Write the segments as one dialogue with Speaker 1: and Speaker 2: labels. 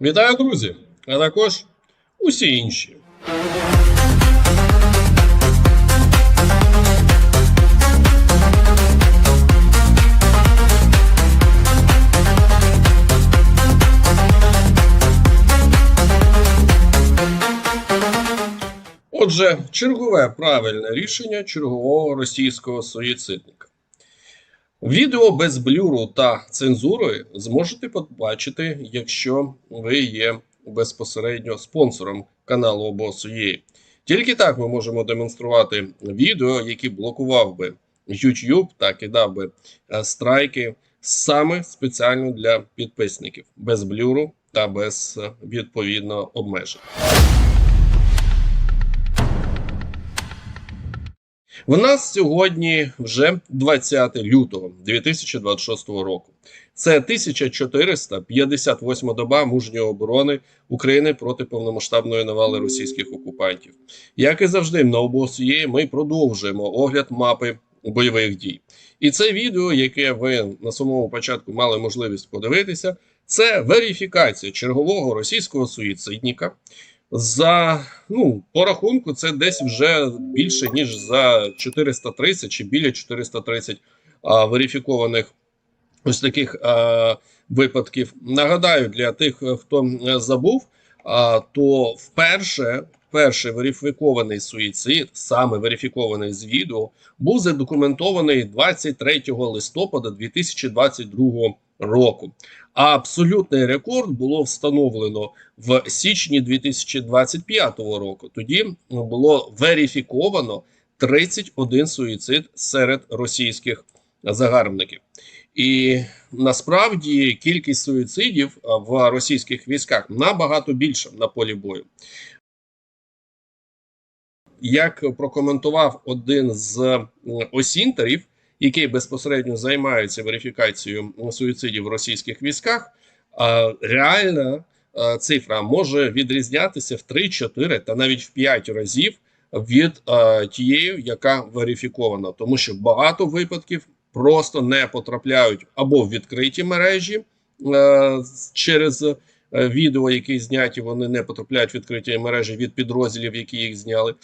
Speaker 1: Вітаю, друзі! А також усі інші. Отже, чергове правильне рішення чергового російського суїцидника. Відео без блюру та цензури зможете побачити, якщо ви є безпосередньо спонсором каналу Обосу Є. Тільки так ми можемо демонструвати відео, які блокував би YouTube та кидав би е, страйки саме спеціально для підписників без блюру та без е, відповідного обмежень. В нас сьогодні вже 20 лютого 2026 року. Це 1458 доба мужньої оборони України проти повномасштабної навали російських окупантів. Як і завжди, на обосує ми продовжуємо огляд мапи бойових дій. І це відео, яке ви на самому початку мали можливість подивитися, це верифікація чергового російського суїцидника. За ну по рахунку, це десь вже більше ніж за 430 чи біля 430 а, верифікованих ось таких а, випадків. Нагадаю, для тих, хто забув, а, то вперше перший верифікований суїцид, саме верифікований з відео, був задокументований 23 листопада 2022 року. А абсолютний рекорд було встановлено в січні 2025 року. Тоді було верифіковано 31 суїцид серед російських загарбників. І насправді кількість суїцидів в російських військах набагато більша на полі бою. Як прокоментував один з осінтерів, який безпосередньо займається верифікацією суїцидів в російських військах, реальна цифра може відрізнятися в 3, 4 та навіть в 5 разів від тієї, яка верифікована, тому що багато випадків просто не потрапляють або в відкриті мережі через відео, які зняті, вони не потрапляють в відкриті мережі від підрозділів, які їх зняли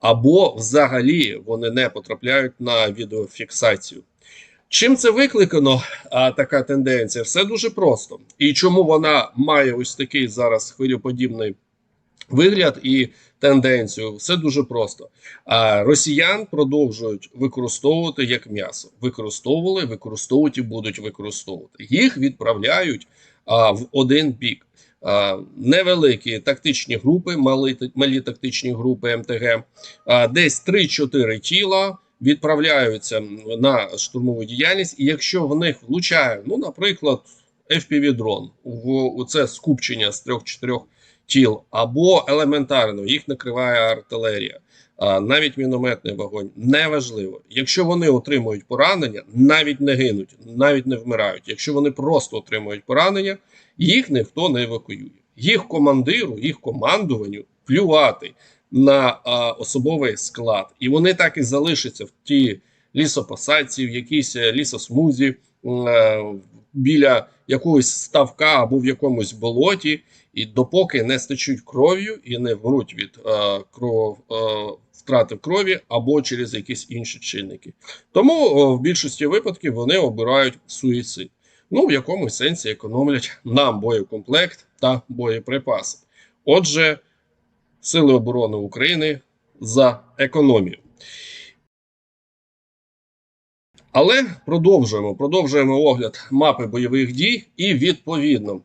Speaker 1: або взагалі вони не потрапляють на відеофіксацію. Чим це викликано, а, така тенденція? Все дуже просто. І чому вона має ось такий зараз хвилеподібний вигляд і тенденцію? Все дуже просто. А, Росіян продовжують використовувати як м'ясо. Використовували, використовують і будуть використовувати. Їх відправляють а, в один бік. Невеликі тактичні групи, малі малі тактичні групи МТГ, десь 3-4 тіла відправляються на штурмову діяльність, і якщо в них влучає, ну, наприклад, FPV-дрон, у це скупчення з 3-4 тіл, або елементарно їх накриває артилерія, навіть мінометний вогонь, неважливо. Якщо вони отримують поранення, навіть не гинуть, навіть не вмирають. Якщо вони просто отримують поранення їх ніхто не евакуює. Їх командиру, їх командуванню плювати на а, особовий склад, і вони так і залишаться в тій лісопосадці, в якійсь е, лісосмузі а, біля якогось ставка або в якомусь болоті, і допоки не стечуть кров'ю і не вмруть від а, кров. А, Втрати в крові або через якісь інші чинники. Тому в більшості випадків вони обирають суїцид ну в якомусь сенсі економлять нам боєкомплект та боєприпаси. Отже, Сили оборони України за економію. Але продовжуємо продовжуємо огляд мапи бойових дій, і відповідно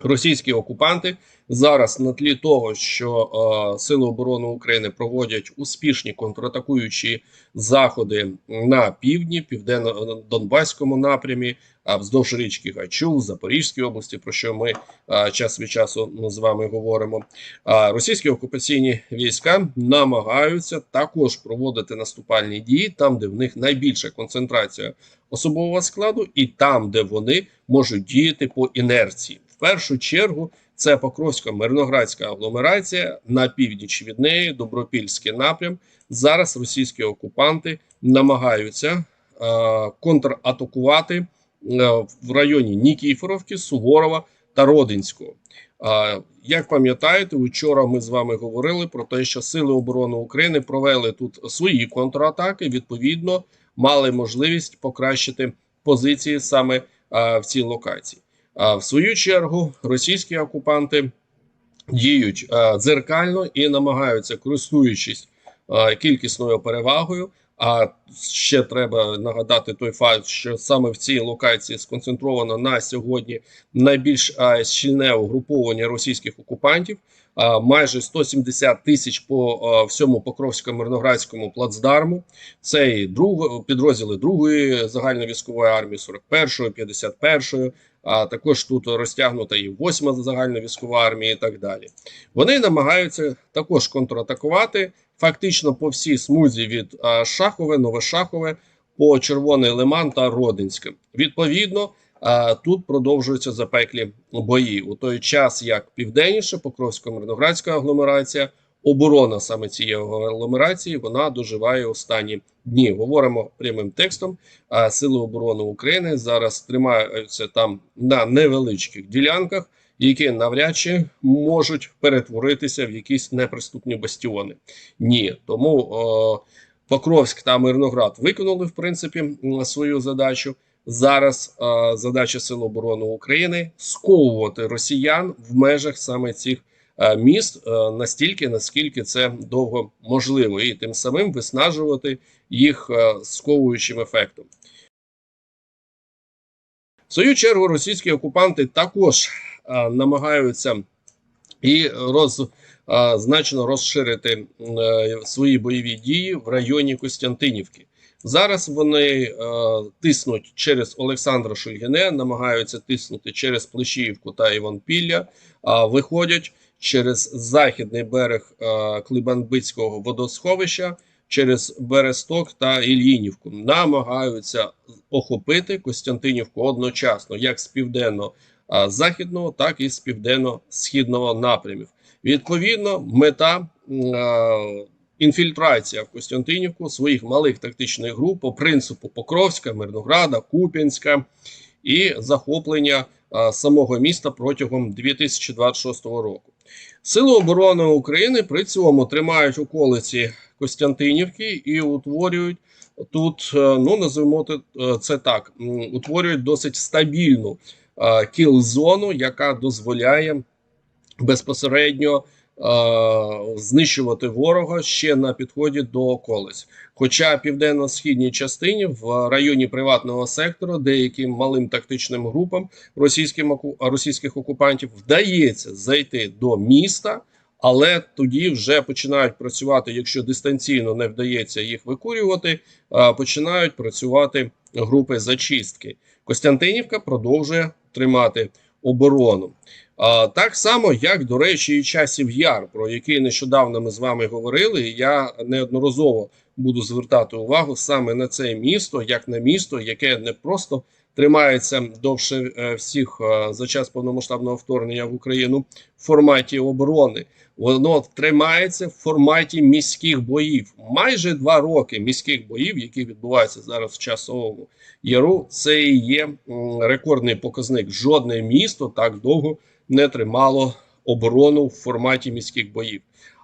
Speaker 1: російські окупанти зараз на тлі того, що е, Сили оборони України проводять успішні контратакуючі заходи на півдні, південно-донбаському напрямі, а вздовж річки Гачу, Запорізькій області, про що ми а, час від часу з вами говоримо. А російські окупаційні війська намагаються також проводити наступальні дії там, де в них найбільша концентрація особового складу, і там, де вони можуть діяти по інерції. В першу чергу це Покровська мирноградська агломерація на північ від неї, Добропільський напрям. Зараз російські окупанти намагаються а, контратакувати. Е, в районі Нікіфоровки, Суворова та Родинського. А, Як пам'ятаєте, вчора ми з вами говорили про те, що Сили оборони України провели тут свої контратаки. Відповідно, мали можливість покращити позиції саме а, в цій локації. А в свою чергу російські окупанти діють дзеркально і намагаються, користуючись кількісною перевагою. А ще треба нагадати той факт, що саме в цій локації сконцентровано на сьогодні найбільш щільне угруповання російських окупантів. А, майже 170 тисяч по всьому Покровсько-Мирноградському плацдарму. Це і друг, підрозділи другої загальновійськової армії, 41-ї, 51-ї, а також тут розтягнута і 8-ма загальновійськова армія, і так далі. Вони намагаються також контратакувати фактично по всій смузі від Шахове, Новошахове, по Червоний Лиман та Родинське. Відповідно, тут продовжуються запеклі бої у той час, як південніше, Покровсько-Мирноградська агломерація, оборона саме цієї агломерації, вона доживає останні дні. Говоримо прямим текстом. А Сили оборони України зараз тримаються там на невеличких ділянках, які навряд чи можуть перетворитися в якісь неприступні бастіони. Ні, тому о, Покровськ та Мирноград виконали в принципі свою задачу. Зараз е, задача Сил оборони України сковувати росіян в межах саме цих міст е, настільки, наскільки це довго можливо, і тим самим виснажувати їх е, сковуючим ефектом. В свою чергу російські окупанти також е, намагаються і роз, е, значно розширити е, свої бойові дії в районі Костянтинівки. Зараз вони е, тиснуть через Олександра Шульгіне, намагаються тиснути через Плещіївку та Іванпілля, а виходять через західний берег е, Клибанбицького водосховища, через Бересток та Ільїнівку. Намагаються охопити Костянтинівку одночасно, як з південно-західного, так і з південно-східного напрямів. Відповідно, мета. е, інфільтрація в Костянтинівку своїх малих тактичних груп по принципу Покровська, Мирнограда, Куп'янська і захоплення а, самого міста протягом 2026 року. Сили оборони України при цьому тримають околиці Костянтинівки і утворюють тут, е, ну називаємо е, це так, утворюють досить стабільну е, кіл-зону, яка дозволяє безпосередньо е, знищувати ворога ще на підході до околиць. Хоча південно-східній частині в районі приватного сектору деяким малим тактичним групам російським російських окупантів вдається зайти до міста. Але тоді вже починають працювати, якщо дистанційно не вдається їх викурювати, е, починають працювати групи зачистки. Костянтинівка продовжує тримати оборону. Так само, як, до речі, і часів яр, про який нещодавно ми з вами говорили. Я неодноразово буду звертати увагу саме на це місто, як на місто, яке не просто тримається довше е, всіх е, за час повномасштабного вторгнення в Україну в форматі оборони. Воно тримається в форматі міських боїв. Майже два роки міських боїв, які відбуваються зараз в часовому яру, це і є рекордний показник. Жодне місто так довго не тримало оборону в форматі міських боїв.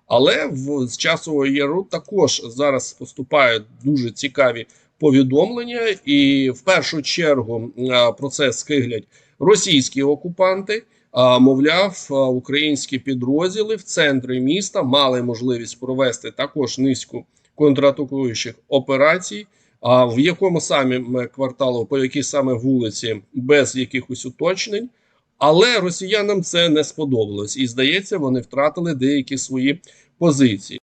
Speaker 1: Але в з часового яру також зараз поступають дуже цікаві повідомлення, і в першу чергу про це скиглять російські окупанти. А, мовляв, українські підрозділи в центрі міста мали можливість провести також низку контратакуючих операцій. А в якому саме кварталу, по якій саме вулиці, без якихось уточнень. Але росіянам це не сподобалось, і здається, вони втратили деякі свої позиції.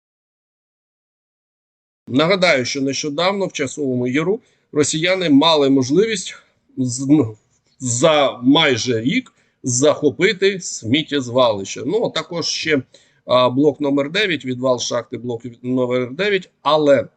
Speaker 1: Нагадаю, що нещодавно в часовому яру росіяни мали можливість з- ну, за майже рік захопити сміттєзвалище. Ну також ще а, блок номер 9, відвал шахти блок номер 9, але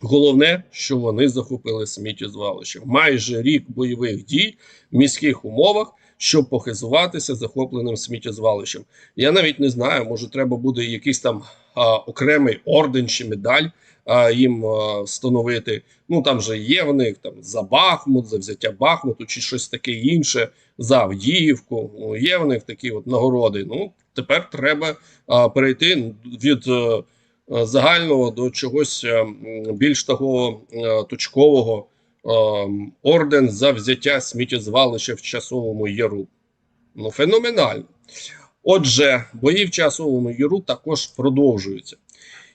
Speaker 1: Головне, що вони захопили сміттєзвалище. Майже рік бойових дій в міських умовах, щоб похизуватися захопленим сміттєзвалищем. Я навіть не знаю, може, треба буде якийсь там а, окремий орден чи медаль а, їм а, встановити. Ну там же є в них там за Бахмут, за взяття Бахмуту чи щось таке інше, за Авдіївку. Ну, є в них такі от нагороди. Ну тепер треба а, перейти від а, загального до чогось більш такого точкового. А, орден за взяття сміттєзвалища в часовому яру. Ну, феноменально. Отже, бої в часовому яру також продовжуються.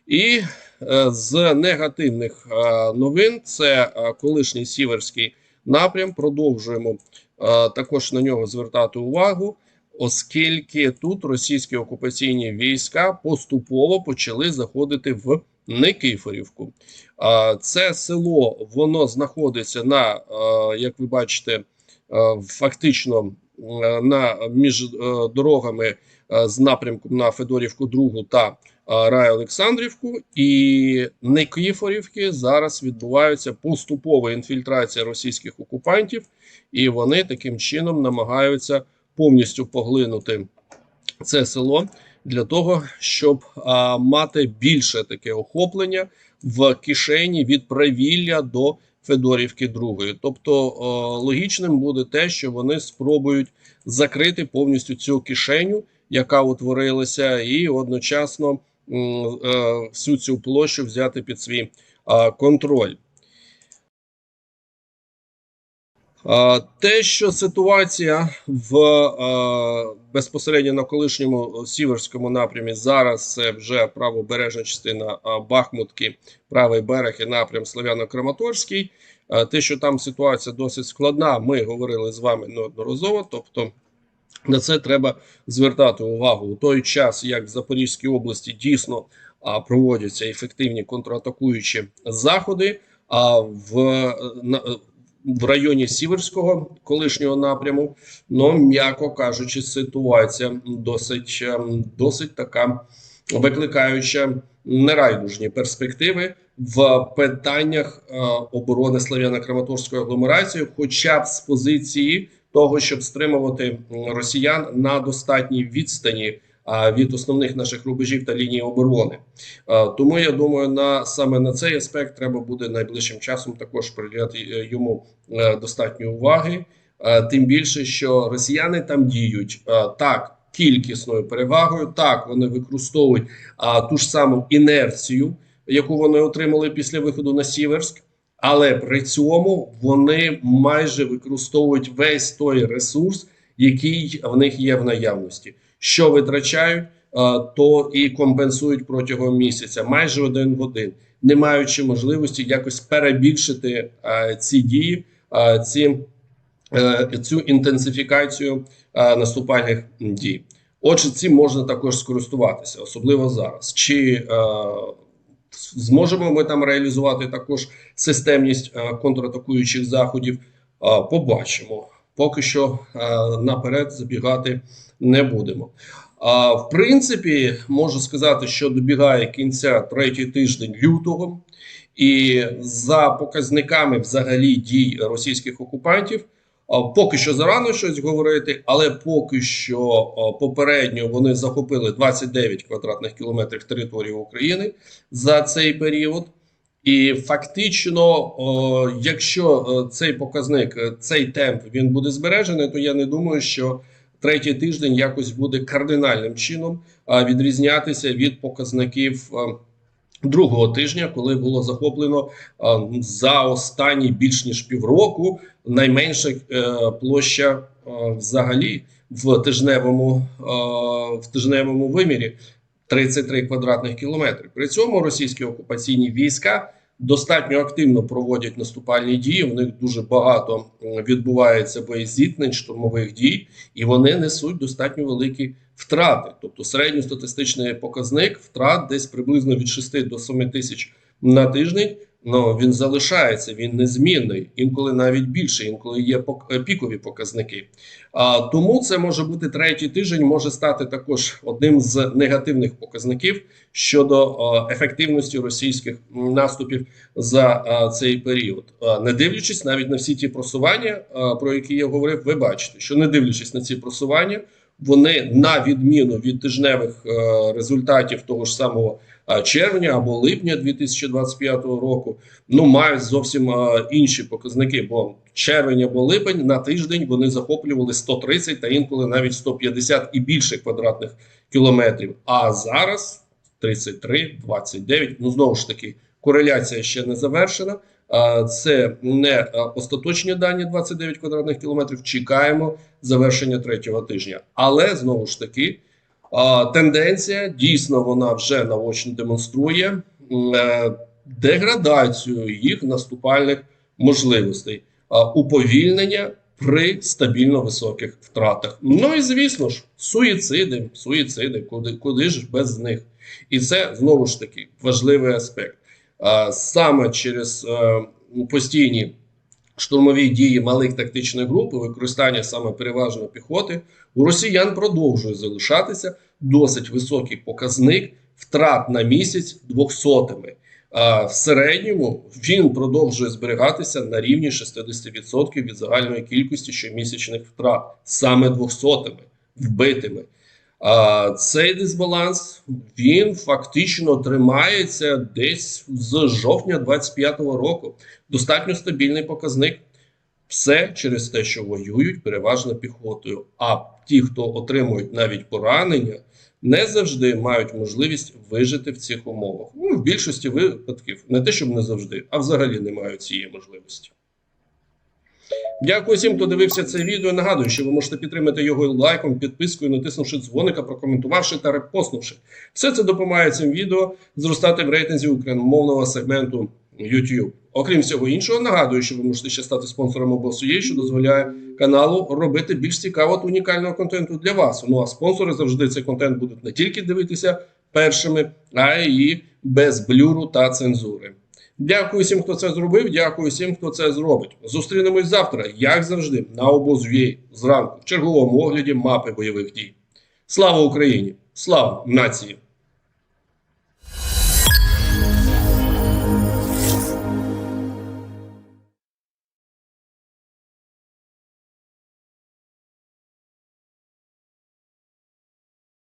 Speaker 1: І е, з негативних е, новин це е, колишній сіверський напрям. Продовжуємо також на нього звертати увагу, оскільки тут російські окупаційні війська поступово почали заходити в Никифорівку. Е, це село воно знаходиться на, е, як ви бачите, е, фактично е, на між дорогами з напрямком на Федорівку 2 та Рай Олександрівку, і Никифорівки зараз відбувається поступова інфільтрація російських окупантів, і вони таким чином намагаються повністю поглинути це село для того, щоб а, мати більше таке охоплення в кишені від правілля до Федорівки другої. Тобто о, логічним буде те, що вони спробують закрити повністю цю кишеню, яка утворилася, і одночасно м, е, всю цю площу взяти під свій а, контроль. Те, що ситуація в безпосередньо на колишньому сіверському напрямі зараз це вже правобережна частина Бахмутки, правий берег і напрям Слов'яно-Краматорський. Те, що там ситуація досить складна, ми говорили з вами неодноразово. Тобто на це треба звертати увагу у той час, як в Запорізькій області дійсно проводяться ефективні контратакуючі заходи. А в на, в районі Сіверського колишнього напряму, ну м'яко кажучи, ситуація досить ем, досить така викликаюча нерайдужні перспективи в питаннях е, оборони Слов'яно-Краматорської агломерації, хоча б з позиції того, щоб стримувати росіян на достатній відстані від основних наших рубежів та лінії оборони. Тому я думаю, на саме на цей аспект треба буде найближчим часом також приділяти е, йому е, достатньо уваги. Тим більше, що росіяни там діють так кількісною перевагою, так вони використовують ту ж саму інерцію, яку вони отримали після виходу на Сіверськ. Але при цьому вони майже використовують весь той ресурс, який в них є в наявності. Що витрачають, то і компенсують протягом місяця, майже один в один, не маючи можливості якось перебільшити ці дії, ці, е, цю інтенсифікацію наступальних дій. Отже, цим можна також скористуватися, особливо зараз. Чи е, зможемо ми там реалізувати також системність е, контратакуючих заходів? Побачимо. Поки що е, наперед забігати не будемо. А в принципі, можу сказати, що добігає кінця третій тиждень лютого, і за показниками взагалі дій російських окупантів. Поки що зарано щось говорити, але поки що попередньо вони захопили 29 квадратних кілометрів території України за цей період. І фактично, о, якщо е, цей показник, е, цей темп він буде збережений, то я не думаю, що третій тиждень якось буде кардинальним чином відрізнятися від показників другого тижня, коли було захоплено за останні більш ніж півроку найменша е, площа взагалі в тижневому, в тижневому вимірі. 33 квадратних кілометри. При цьому російські окупаційні війська достатньо активно проводять наступальні дії. В них дуже багато відбувається боєзіткнень, штурмових дій, і вони несуть достатньо великі втрати. Тобто середньостатистичний показник втрат десь приблизно від 6 до 7 тисяч на тиждень. Ну він залишається, він незмінний, інколи навіть більше, інколи є е, пікові показники. А тому це може бути третій тиждень, може стати також одним з негативних показників щодо ефективності російських наступів за е, цей період. Е, Не дивлячись навіть на всі ті просування, про які я говорив, ви бачите, що не дивлячись на ці просування, вони на відміну від тижневих результатів того ж самого червня або липня 2025 року, ну мають зовсім інші показники. Бо червень або липень на тиждень вони захоплювали 130 та інколи навіть 150 і більше квадратних кілометрів. А зараз 33, 29. Ну знову ж таки, кореляція ще не завершена. Це не остаточні дані 29 квадратних кілометрів. Чекаємо завершення третього тижня. Але знову ж таки, тенденція дійсно вона вже наочно демонструє е, деградацію їх наступальних можливостей, уповільнення при стабільно високих втратах. Ну і звісно ж, суїциди, суїциди, куди, куди ж без них. І це знову ж таки важливий аспект. Саме через е, постійні штурмові дії малих тактичних груп і використання саме переважно піхоти, у росіян продовжує залишатися досить високий показник втрат на місяць двохсотими. А в середньому він продовжує зберігатися на рівні 60% від загальної кількості щомісячних втрат, саме двохсотими вбитими. Цей дисбаланс він фактично тримається десь з жовтня 25-го року. Достатньо стабільний показник. Все через те, що воюють переважно піхотою. А ті, хто отримують навіть поранення, не завжди мають можливість вижити в цих умовах. Ну, в більшості випадків не те, щоб не завжди, а взагалі не мають цієї можливості. Дякую всім, хто дивився це відео. Нагадую, що ви можете підтримати його лайком, підпискою, натиснувши дзвоника, прокоментувавши та репостнувши. Все це допомагає цим відео зростати в рейтинзі україномовного сегменту YouTube. Окрім всього іншого, нагадую, що ви можете ще стати спонсором обосує, що дозволяє каналу робити більш цікавого та унікального контенту для вас. Ну а спонсори завжди цей контент будуть не тільки дивитися першими, а й без блюру та цензури. Дякую всім, хто це зробив. Дякую всім, хто це зробить. Зустрінемось завтра, як завжди, на обозві зранку в черговому огляді мапи бойових дій. Слава Україні! Слава нації!